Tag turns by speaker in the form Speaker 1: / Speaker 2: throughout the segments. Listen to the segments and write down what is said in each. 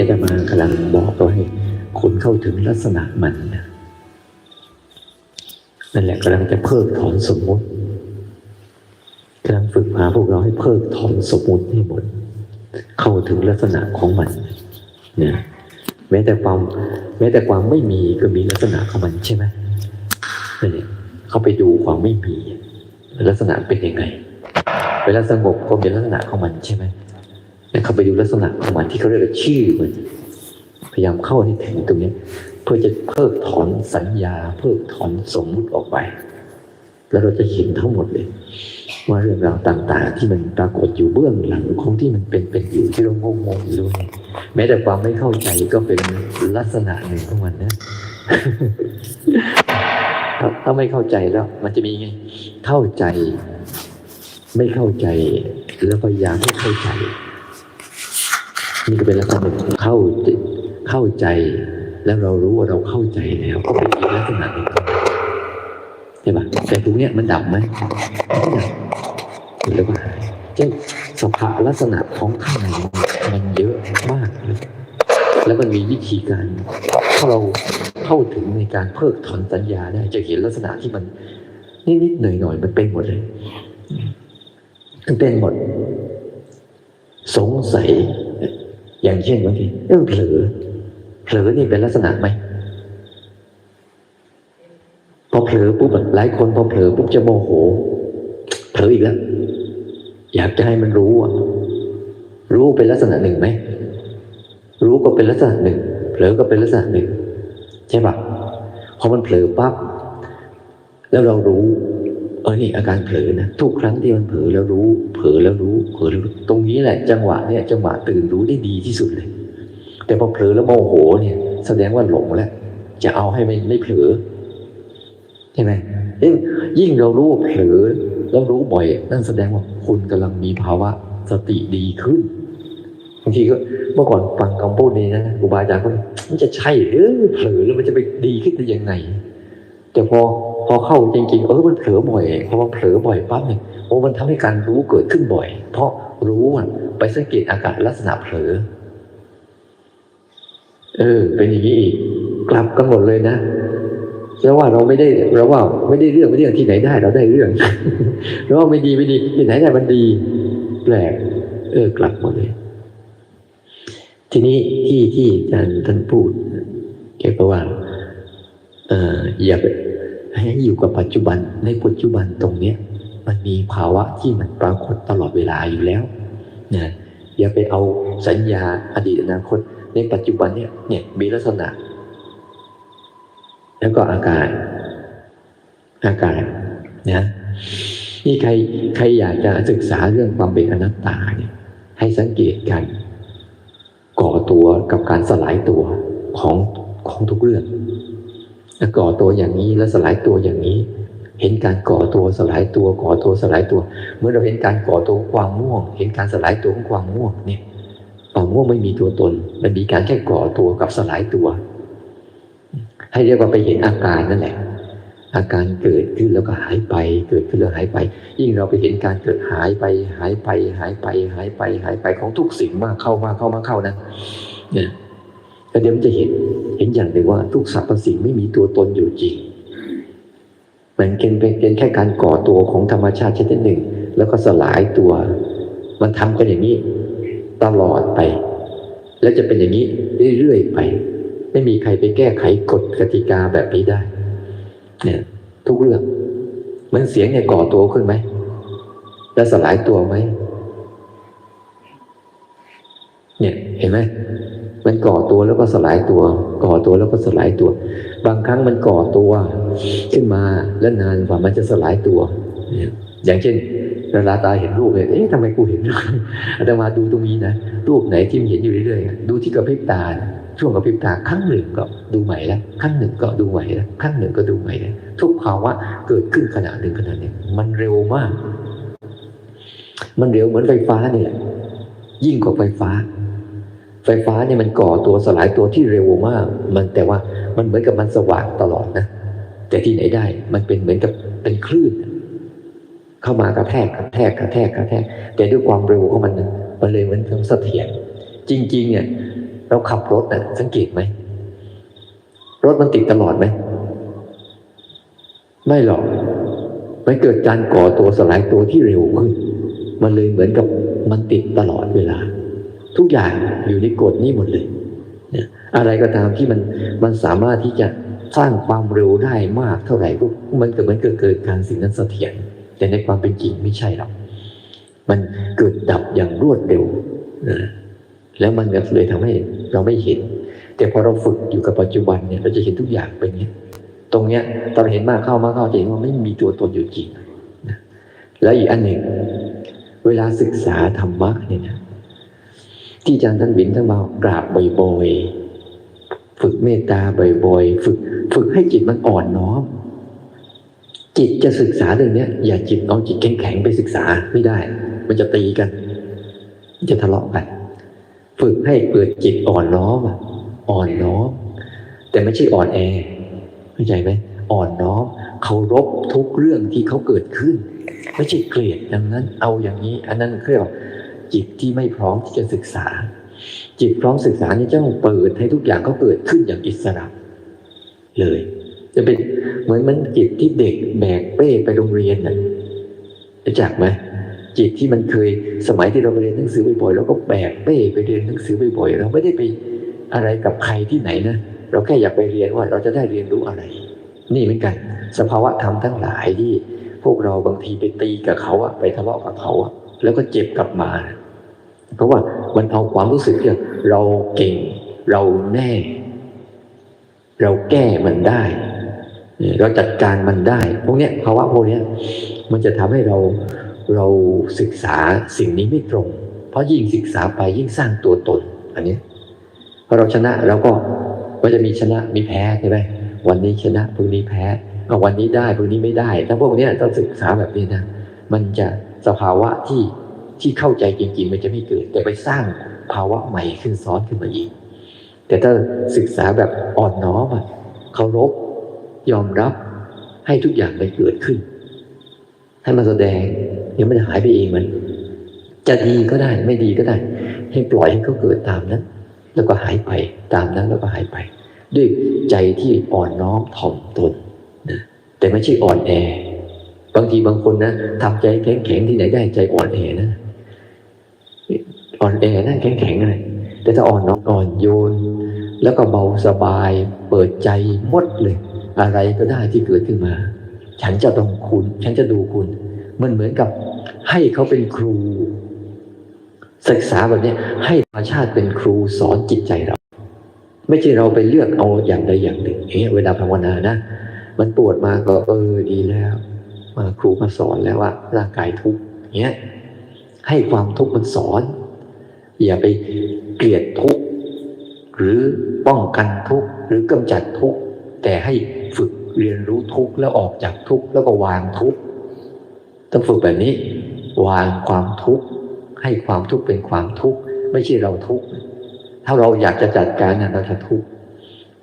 Speaker 1: ่อาตมากำลังบอกไว้คุณเข้าถึงลักษณะมันนะนั่นแหละกำลังจะเพิกถอนสมมุติกำลังฝึกพาพวกเราให้เพิกถอนสมมุติให้หมด เข้าถึงลักษณะของมันเนี่ยแม้แต่ความแม้แต่ความไม่มีก็มีลักษณะของมันใช่ไหมนั่นแหละเข้าไปดูความไม่มี ลักษณะเป็นยังไง เวลาสงบก็เป็นลักษณะของมันใช่ไหม แล้วเข้าไปดูลักษณะของมันที่เขาเรียกว่าชื่อมันพยายามเข้าให้ถึงตรงนี้ เพื่อจะเพิกถอนสัญญา เพิกถอนสมมุติออกไป แล้วเราจะเห็นทั้งหมดเลย ว่าเรื่องราวต่าง ๆ ที่มันปรากฏอยู่เบื้องหลังของที่มันเป็นเป็นอยู่ที่เรางงงๆอยู่เนี่ยแม้แต่ความไม่เข้าใจก็เป็นลักษณะหนึ่งของมันนะถ้าถ้าไม่เข้าใจแล้ว มันจะมีไงเข้าใจ ไม่เข้าใจแล้วพยายามให้เข้าใจ นี่ก็เป็นลักษณะหนึ่งเข้าเข้าใจ แล้วเรารู้ว่าเราเข้าใจแล้วก็เป็นอีกลักษณะหนึ่งใช่ปะแต่ตรงเนี้ยมันดับไหมไม่ดับแล้วก็หายเช่นสภาลักษณะของข้างในมันเยอะมากเลยแล้วมันมีวิธีการถ้าเราเข้าถึงในการเพิกถอนสัญญาได้จะเห็นลักษณะที่มันนิดๆหน่อยๆมันเป็นหมดเลยมันเป็นหมด สงสัย อย่างเช่นบางทีเออเผลอเผลอนี่เป็นลักษณะไหมพอเผลอปุ๊บหลายคนพอเผลอปุ๊บจะโมโหเผลออีกแล้ว อยากจะให้มันรู้อะรู้เป็นลักษณะหนึ่งไหมรู้ก็เป็นลักษณะหนึ่งเผลอก็เป็นลักษณะหนึ่งใช่ปะพอมันเผลอปั๊บแล้วเรารู้ เออนี่อาการเผลอนะทุกครั้งที่มันเผลอแล้วรู้ เผลอแล้วรู้เผลอแล้วรู้ตรงนี้แหละ จังหวะเนี่ยจังหวะตื่นรู้ได้ดีที่สุดเลย แต่พอเผลอแล้วโมโหเนี่ย แสดงว่าหลงแล้วจะเอาให้ไม่ไม่เผลอใช่ไหมยยิ่งเรารู้ว่าเผลอแล้วรู้บ่อย นั่นแสดงว่าคุณกำลังมีภาวะสติดีขึ้นบางทีก็เมื่อก่อนฟังคำพูดนี้นะครูบาอาจารย์ก็มันจะใช่หรือเผลอแล้วมันจะไปดีขึ้นได้ยังไงแต่พอ อเข้าจริงๆเออมันเผลอบ่อยพอมันเผลอบ่อยปั๊บเนี่ยโอ้มันทำให้การรู้เกิดขึ้นบ่อย เพราะรู้อะไปสังเกตอาการลักษณะเผลอเออ เป็นอย่างนี้อีกกลับกันหมดเลยนะแล้วว่าเราไม่ได้เราว่าไม่ได้เรื่องไม่ได้เรื่องที่ไหนได้ เราได้เรื่องเราว่าไม่ดีไม่ดีที่ไหนได้มันดีแปลกเออกลับหมดเลย ทีนี้ที่ที่อาจารย์ท่านพูดแกก็ว่าเอออย่าไป ให้อยู่กับปัจจุบันในปัจจุบันตรงเนี้ยมันมีภาวะที่มันปรากฏตลอดเวลาอยู่แล้วนะอย่าไปเอาสัญญาอดีตอนาคต ในปัจจุบันเนี่ยเนี่ยมีลักษณะ แล้วก็อาการอาการนะนี่ใครใครอยากจะศึกษาเรื่องความเป็นอนัตตาเนี่ยให้สังเกตกัน ก่อตัวกับการสลายตัวของของทุกเรื่อง ก่อตัวอย่างนี้แล้วสลายตัวอย่างนี้ เห็นการก่อตัวสลายตัวก่อตัวสลายตัว เมื่อเราเห็นการก่อตัวของความม่วง เห็นการสลายตัวของความม่วงเนี่ยความม่วงไม่มีตัวตน มันมีการแค่ก่อตัวกับสลายตัว ให้เรียกว่าไปเห็นอาการนั่นแหละ อาการเกิดขึ้นแล้วก็หายไป เกิดขึ้นแล้วหายไป ยิ่งเราไปเห็นการเกิดหายไป หายไป หายไป หายไป หายไปของทุกสิ่งมากเข้ามากเข้ามาเข้านะเนี่ย แล้วเดี๋ยวมันจะเห็นเห็นอย่างหนึ่งว่า ทุกสรรพสิ่งไม่มีตัวตนอยู่จริงเหมือนเป็นเป็นแค่การก่อตัวของธรรมชาติชนิดหนึ่ง แล้วก็สลายตัว มันทำกันอย่างนี้ ตลอดไป แล้วจะเป็นอย่างนี้เรื่อยๆไป ไม่มีใครไปแก้ไขกฎกติกาแบบนี้ได้ เนี่ย ทุกเรื่องเหมันเสียงเนี่ยก่อตัวขึ้นไหมแล้วสลายตัวไหมเนี่ย เห็นไหม มันก่อตัวแล้วก็สลายตัว ก่อตัวแล้วก็สลายตัว บางครั้งมันก่อตัวขึ้นมาแล้วนานกว่ามันจะสลายตัว อย่างเช่นเวลาตาเห็นรูปเนี่ยเอ๊ะทำไมกูเห็นอาตมาดูตรงนี้นะรูปไหนที่มันเห็นอยู่เรื่อยๆดูที่กระพริบตาช่วงกระพริบตาครั้งหนึ่งก็ดูใหม่แล้วครั้งหนึ่งก็ดูใหม่แล้วครั้งหนึ่งก็ดูใหม่แล้วทุกภาวะเกิดขึ้นขณะหนึ่งขณะหนึ่งมันเร็วมาก มันเร็วเหมือนไฟฟ้านี่แหละยิ่งกว่าไฟฟ้า ไฟฟ้าเนี่ยมันก่อตัวสลายตัวที่เร็วมาก มันแต่ว่ามันเหมือนกับมันสว่างตลอดนะ แต่ที่ไหนได้มันเป็นเหมือนกับเป็นคลื่น เข้ามากระแทกกระแทกกระแทกกระแทก แต่ด้วยความเร็วของมันมันเลยเหมือนกับเสถียรจริง ๆ เนี่ย เราขับรถน่ะสังเกตไหมรถมันติดตลอดไหมไม่หรอกมันเกิดการก่อตัวสลายตัวที่เร็วขึ้น มันเลยเหมือนกับมันติดตลอดเวลา ทุกอย่างอยู่ในกฎนี้หมดเลยอะไรก็ตามที่มันมันสามารถที่จะสร้างความเร็วได้มากเท่าไหร่ก็มันก็เหมือนเกิดเกิดการสิ่งนั้นเสถียรแต่ในความเป็นจริงไม่ใช่หรอกมันเกิดดับอย่างรวดเร็วนะแล้วมันก็เลยทำให้เราไม่เห็น แต่พอเราฝึกอยู่กับปัจจุบันเนี่ยเราจะเห็นทุกอย่างเป็นอย่างนี้ตรงเนี้ยตอนเห็นมากเข้ามากเข้าจะเห็นว่าไม่มีตัวตนอยู่จริงนะแล้วอีกอันหนึ่ง เวลาศึกษาธรรมะเนี่ยนะ ที่อาจารย์ท่านวินท่านมากราบบ่อยๆ ฝึกเมตตาบ่อยๆ ฝึก ฝึกให้จิตมันอ่อนน้อม จิตจะศึกษาเรื่องนี้อย่าจิตเอาจิตแข็งๆไปศึกษาไม่ได้ มันจะตีกัน จะทะเลาะกัน ฝึกให้เปิดจิตอ่อนน้อมอะอ่อนน้อม แต่ไม่ใช่อ่อนแอเข้าใจไหมอ่อนน้อมเคารพทุกเรื่องที่เขาเกิดขึ้นไม่ใช่เกลียดดังนั้นเอาอย่างนี้ อันนั้นเรียกว่า จิตที่ไม่พร้อมที่จะศึกษา จิตพร้อมศึกษานี่จะต้องเปิดให้ทุกอย่างเขาเกิดขึ้นอย่างอิสระ เลย จะเป็นเหมือนมันจิตที่เด็กแบกเป้ไปโรงเรียนนะรู้จักไหมจิตที่มันเคยสมัยที่เราไปเรียนหนังสือบ่อยๆเราก็แบกเป้ไปเรียนหนังสือบ่อยๆเราไม่ได้ไปอะไรกับใครที่ไหนนะเราแค่อยากไปเรียนว่าเราจะได้เรียนรู้อะไร นี่เหมือนกัน สภาวะธรรมทั้งหลายที่พวกเราบางทีไปตีกับเขาอะไปทะเลาะกับเขาอะแล้วก็เจ็บกลับมา เพราะว่ามันเอาความรู้สึกที่เราเก่ง เราแน่ เราแก้มันได้ เราจัดการมันได้ พวกเนี้ยภาวะพวกเนี้ยมันจะทำให้เราเราศึกษาสิ่งนี้ไม่ตรง เพราะยิ่งศึกษาไปยิ่งสร้างตัวตน อันนี้พอเราชนะเราก็มันจะมีชนะมีแพ้ใช่ไหมวันนี้ชนะพรุ่งนี้แพ้วันนี้ได้พรุ่งนี้ไม่ได้ ถ้าพวกเนี้ยต้องศึกษาแบบนี้นะมันจะสภาวะที่ ที่เข้าใจจริง ๆ มันจะไม่เกิด แต่ไปสร้างภาวะใหม่ขึ้นซ้อนขึ้นมาอีก แต่ถ้าศึกษาแบบอ่อนน้อมเคารพยอมรับให้ทุกอย่างมันเกิดขึ้น ให้มันแสดงเดี๋ยวมันจะหายไปเองมัน จะดีก็ได้ไม่ดีก็ได้ ให้ปล่อยให้เขาเกิดตามนั้น แล้วก็หายไปตามนั้นแล้วก็หายไป ด้วยใจที่อ่อนน้อมถ่อมตนนะแต่ไม่ใช่อ่อนแอบางทีบางคนนะทำใจแข็งแข็งๆที่ไหนได้ใจอ่อนแอนะ อ่อนแอนะแข็งแข็งเลย แต่ถ้าอ่อนน้อมอ่อนโยน แล้วก็เบาสบาย เปิดใจหมดเลย อะไรก็ได้ที่เกิดขึ้นมา ฉันจะต้องคุณ ฉันจะดูคุณ มันเหมือนกับให้เขาเป็นครู ศึกษาแบบนี้ให้ธรรมชาติเป็นครูสอนจิตใจเรา ไม่ใช่เราไปเลือกเอาอย่างใดอย่างหนึ่งอย่างเงี้ยเวลาภาวนานะ มันปวดมาก็เออดีแล้ว มาครูมาสอนแล้วว่าร่างกายทุกข์เงี้ยให้ความทุกข์มันสอน อย่าไปเกลียดทุกข์หรือป้องกันทุกข์หรือกำจัดทุกข์แต่ให้ฝึกเรียนรู้ทุกข์แล้วออกจากทุกข์แล้วก็วางทุกข์ต้องฝึกแบบนี้ วางความทุกข์ให้ความทุกข์เป็นความทุกข์ไม่ใช่เราทุกข์ถ้าเราอยากจะจัดการนะเราจะทุกข์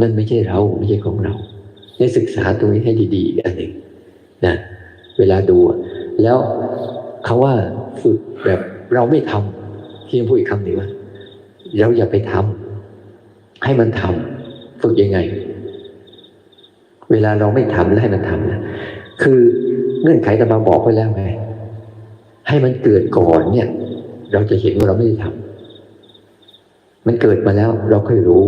Speaker 1: นั่นไม่ใช่เราไม่ใช่ของเราให้ศึกษาตรงนี้ให้ดีๆอันหนึ่งนะเวลาดูแล้วเขาว่าฝึกแบบเราไม่ทำ ที่พูดอีกคำหนึ่งว่าเราอย่าไปทำให้มันทำฝึกยังไง เวลาเราไม่ทำแล้วให้มันทำนะคือเงื่อนไขตมาบอกไว้แล้วไงให้มันเกิดก่อนเนี่ย เราจะเห็นว่าเราไม่ได้ทำมันเกิดมาแล้วเราค่อยรู้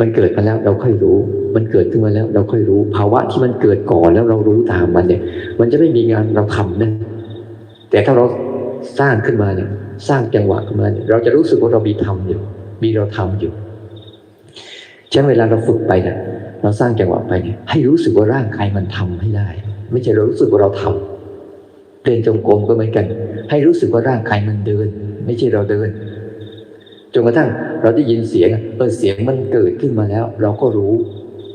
Speaker 1: มันเกิดมาแล้วเราค่อยรู้ มันเกิดขึ้นมาแล้ว เราค่อยรู้ ภาวะที่มันเกิดก่อนแล้วเรารู้ตามมันเนี่ย มันจะไม่มีงานเราทำนะแต่ถ้าเรา สร้างขึ้นมาเนี่ยสร้างจังหวะขึ้นมาเนี่ยเราจะรู้สึกว่าเรามีทำอยู่ มีเราทำอยู่ฉะนั้นเวลาเราฝึกไปเนี่ยเราสร้างจังหวะไปเนี่ยให้รู้สึกว่าร่างกายมันทำให้ได้ ไม่ใช่เรารู้สึกว่าเราทำเดินจงกรมก็เหมือนกัน ให้รู้สึกว่าร่างกายมันเดิน ไม่ใช่เราเดินจนกระทั่งเราได้ยินเสียงเออเสียงมันเกิดขึ้นมาแล้ว เราก็รู้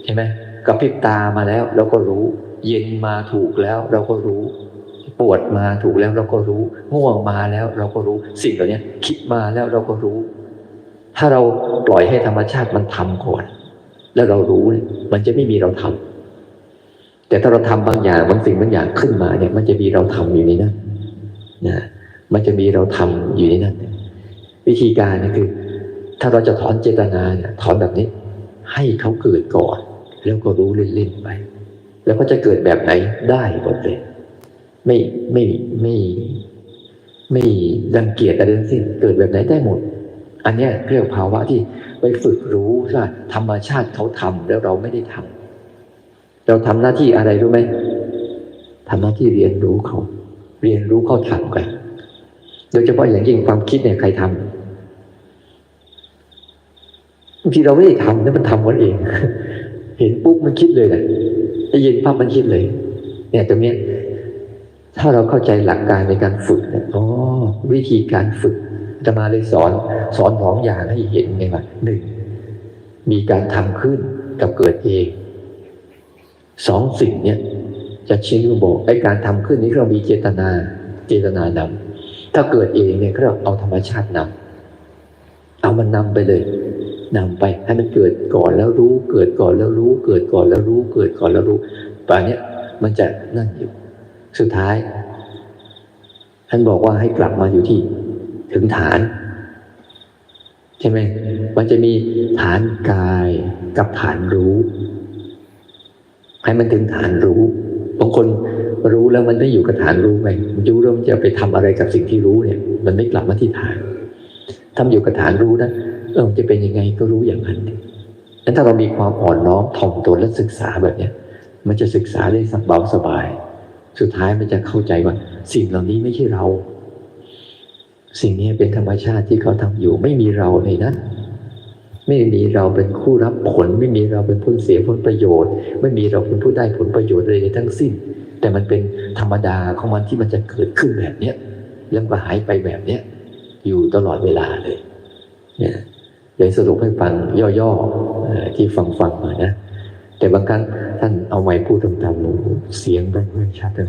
Speaker 1: ใช่ไหมกระพริบตามาแล้ว เราก็รู้ เย็นมาถูกแล้ว เราก็รู้ ปวดมาถูกแล้วเราก็รู้ ง่วงมาแล้วเราก็รู้สิ่งเหล่านี้คิดมาแล้วเราก็รู้ ถ้าเราปล่อยให้ธรรมชาติมันทำก่อน แล้วเรารู้เนี่ยมันจะไม่มีเราทำแต่ถ้าเราทำบางอย่างบางสิ่งบางอย่างขึ้นมาเนี่ย มันจะมีเราทำอยู่ในนั้นนะมันจะมีเราทำอยู่ในนั้นวิธีการนี่คือ ถ้าเราจะถอนเจตนาเนี่ยถอนแบบนี้ ให้เขาเกิดก่อน แล้วก็รู้เล่นๆไป แล้วก็จะเกิดแบบไหนได้หมดเลย ไม่ไม่ไม่ไม่รังเกียจอะไรทั้งสิ้นเกิดแบบไหนได้หมด อันนี้เรียกภาวะที่ไปฝึกรู้ว่าธรรมชาติเขาทำแล้วเราไม่ได้ทำเราทำหน้าที่อะไรรู้ไหมทำหน้าที่เรียนรู้เขา เรียนรู้เขาทำกัน โดยเฉพาะอย่างยิ่งความคิดเนี่ยใครทำบางทีเราไม่ได้ทำนะมันทำกันเอง เห็นปุ๊บมันคิดเลยแหละได้ยินปั๊บมันคิดเลย เนี่ยตรงนี้ ถ้าเราเข้าใจหลักการในการฝึกเนี่ยอ๋อวิธีการฝึกจะมาเลยสอนสอนสองอย่างให้เห็นไงว่าหนึ่งมีการทำขึ้นกับเกิดเองสองสิ่งเนี่ยจะชี้บอกไอ้การทำขึ้นนี้เรามีเจตนาเจตนานำถ้าเกิดเองเนี่ยเราเอาธรรมชาตินำเอามันนำไปเลยนำไปให้มันเกิดก่อนแล้วรู้ เกิดก่อนแล้วรู้ เกิดก่อนแล้วรู้ เกิดก่อนแล้วรู้ป่านนี้มันจะนั่นอยู่ สุดท้าย ท่านบอกว่าให้กลับมาอยู่ที่ถึงฐาน ใช่ไหมมันจะมีฐานกายกับฐานรู้ ให้มันถึงฐานรู้บางคนรู้แล้วมันไม่อยู่กับฐานรู้ไปมันรู้แล้วมันจะไปทำอะไรกับสิ่งที่รู้เนี่ย มันไม่กลับมาที่ฐานทำอยู่กับฐานรู้นะเออมันจะเป็นยังไงก็รู้อย่างนั้นนั้นถ้าเรามีความอ่อนน้อมถ่อมตนและศึกษาแบบเนี้ยมันจะศึกษาได้สบายสบาย สุดท้ายมันจะเข้าใจว่า สิ่งเหล่านี้ไม่ใช่เรา สิ่งนี้เป็นธรรมชาติที่เขาทำอยู่ ไม่มีเราเลยนะ ไม่มีเราเป็นคู่รับผล ไม่มีเราเป็นผู้เสียผลประโยชน์ ไม่มีเราเป็นผู้ได้ผลประโยชน์เลยทั้งสิ้น แต่มันเป็นธรรมดาของมันที่มันจะเกิดขึ้นแบบเนี้ยแล้วก็หายไปแบบเนี้ยอยู่ตลอดเวลาเลยเนี่ยเลยสรุปให้ฟังย่อๆที่ฟังฟังมานะแต่บางครั้ง ท่านเอาไม้พูดตามๆหนูเสียงไม่ไม่ชัดเลย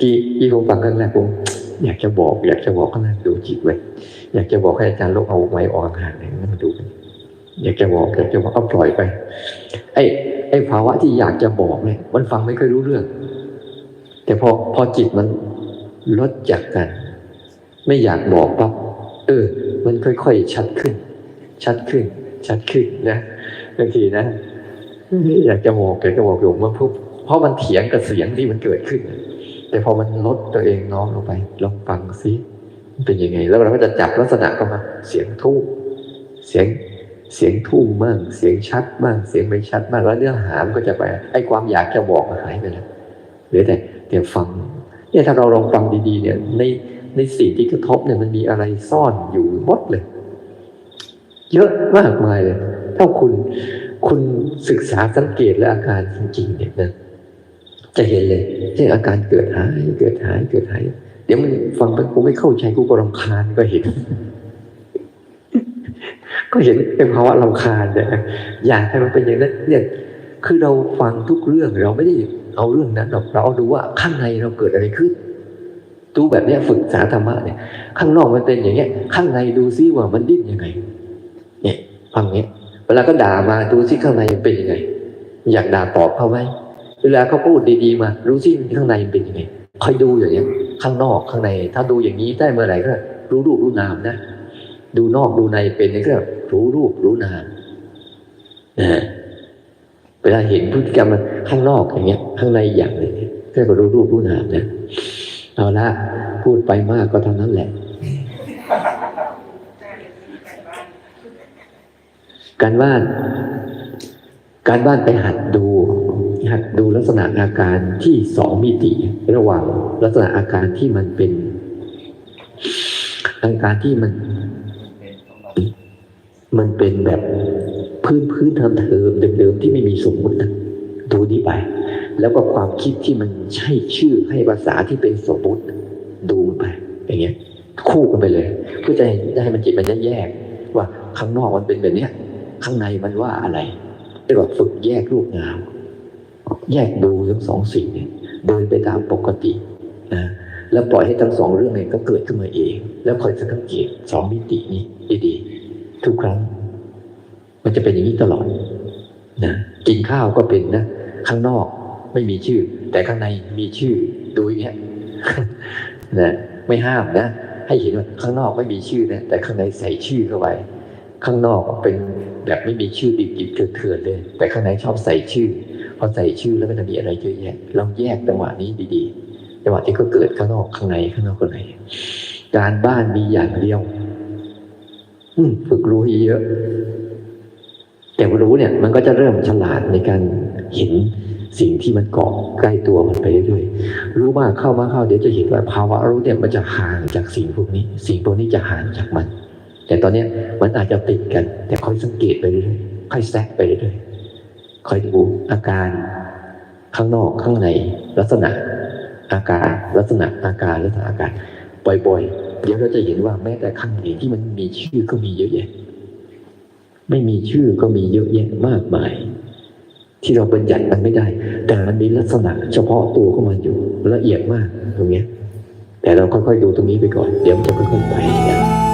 Speaker 1: ที่ที่ผมฟังครั้งแรกผมอยากจะบอก อยากจะบอกข้างหน้าดูจิตไว้อยากจะบอกให้อาจารย์ลกเอาไม้ออกห่างเลยนั่นมาดูอยากจะบอกอยากจะบอกเอาปล่อยไป ไอ้ไอ้ภาวะที่อยากจะบอกเนี่ยมันฟังไม่เคอยรู้เรื่อง แต่พอพอจิตมันลดจากกัน ไม่อยากบอกปั๊บเออ มันค่อยๆชัดขึ้น ชัดขึ้น ชัดขึ้นนะบางทีนะ อยากจะบอกอยากจะบอกอยู่มันพุเพราะมันเถียงกับเสียงที่มันเกิดขึ้น แต่พอมันลดตัวเองน้อมลงไป ลองฟังซิเป็นยังไง แล้วเราก็จะจับลักษณะเข้ามา เสียงทู่เสียงเสียงทุ่มบ้างเสียงชัดบ้างเสียงไม่ชัดบ้างแล้วเนื้อหามก็จะไป ไอ้ความอยากจะบอกหายไปแล้วเหลือแต่แต่ฟัง เนี่ยถ้าเราลองฟังดีๆ เนี่ยในในสิ่งที่กระทบเนี่ยมันมีอะไรซ่อนอยู่หมดเลย เยอะมากมายเลยถ้าคุณ คุณศึกษาสังเกตและอาการจริงๆเนี่ยนะจะเห็นเลยที่อาการเกิดหายเกิดหายเกิดหายเดี๋ยวมันฟังไปกูไม่เข้าใจกูก็รำคาญก็เห็น ก็เห็นเป็นภาวะรำคาญเนี่ยอยากให้มันเป็นอย่างนั้นเนี่ยคือเราฟังทุกเรื่องเราไม่ได้เอาเรื่องนั้นหรอกเราเอาดูว่าข้างในเราเกิดอะไรขึ้นดูแบบนี้ฝึกษาธรรมะเนี่ย ข้างนอกมันเป็นอย่างเงี้ย ข้างในดูซิว่ามันดิ้นยังไง เนี่ยฟังเนี้ย เวลาก็ด่ามาดูซิข้างในเป็นยังไง อยากด่าตอบเขาไหมเวลาเขาพูดดีๆมารู้ซิข้างในเป็นยังไงคอยดูอย่างเงี้ยข้างนอกข้างใน ถ้าดูอย่างนี้ได้เมื่อไหร่ก็ รู้รูปรู้นามนะ ดูนอกดูในเป็นนี่ก็รู้รูปรู้นามนะเวลาเห็นพฤติกรรมมันข้างนอกอย่างเงี้ย ข้างในอย่างหนึ่งก็รู้รูปรู้นามนะเอาละพูดไปมากก็เท่านั้นแหละ การบ้านการบ้านไปหัดดู หัดดูลักษณะอาการที่สองมิติ ระหว่างลักษณะอาการที่มันเป็น อาการที่มัน มันเป็นแบบพื้นพื้นเทอมเทอมเดิมๆที่ไม่มีสมมติดูนี้ไป แล้วก็ความคิดที่มันใช่ชื่อให้ภาษาที่เป็นสมมติดูไป อย่างเงี้ย คู่กันไปเลย เพื่อจะให้มันจิตมันแยกว่าข้างนอกมันเป็นแบบเนี้ย ข้างในมันว่าอะไรเรียกว่าฝึกแยกรูปนาม แยกดูทั้งสองสิ่งเนี่ยเดินไปตามปกตินะแล้วปล่อยให้ทั้งสองเรื่องเนี่ยก็เกิดขึ้นมาเอง แล้วคอยสังเกตสองมิตินี้ดีๆทุกครั้ง มันจะเป็นอย่างนี้ตลอดนะกินข้าวก็เป็นนะ ข้างนอกไม่มีชื่อ แต่ข้างในมีชื่อดูอย่างเงี้ยนะไม่ห้ามนะ ให้เห็นว่าข้างนอกไม่มีชื่อนะแต่ข้างในใส่ชื่อเข้าไป ข้างนอกเป็นแบบไม่มีชื่อดิบๆเถื่อนเลย แต่ข้างในชอบใส่ชื่อพอใส่ชื่อแล้วก็จะมีอะไรเยอะแยะลองแยกจังหวะนี้ดีๆจังหวะที่ก็เกิดข้างนอกข้างในข้างนอกข้างในการบ้านมีอย่างเดียว อืฝึกรู้เยอะแต่รู้เนี่ย มันก็จะเริ่มฉลาดในการเห็นสิ่งที่มันเกาะใกล้ตัวมันไปเรื่อยๆรู้มากเข้ามาเข้าเดี๋ยวจะเห็นว่าภาวะรู้เนี่ยมันจะห่างจากสิ่งพวกนี้ สิ่งพวกนี้จะห่างจากมัน แต่ตอนเนี้มันอาจจะติดกัน แต่ค่อยสังเกตไปเรื่อยๆค่อยแทรกไปเรื่อยๆค่อยดูอาการข้างนอกข้างในลักษณะอาการลักษณะอาการลักษณะอาการบ่อยๆ เดี๋ยวเราจะเห็นว่าแม้แต่ข้างในที่มันมีชื่อก็มีเยอะแยะ ไม่มีชื่อก็มีเยอะแยะมากมาย ที่เราบัญญัติมันไม่ได้ แต่มันมีลักษณะเฉพาะตัวของมันอยู่ละเอียดมากตรงเนี้ยแต่เราค่อยๆดูตรงนี้ไปก่อน เดี๋ยวมันจะค่อยๆไปนะ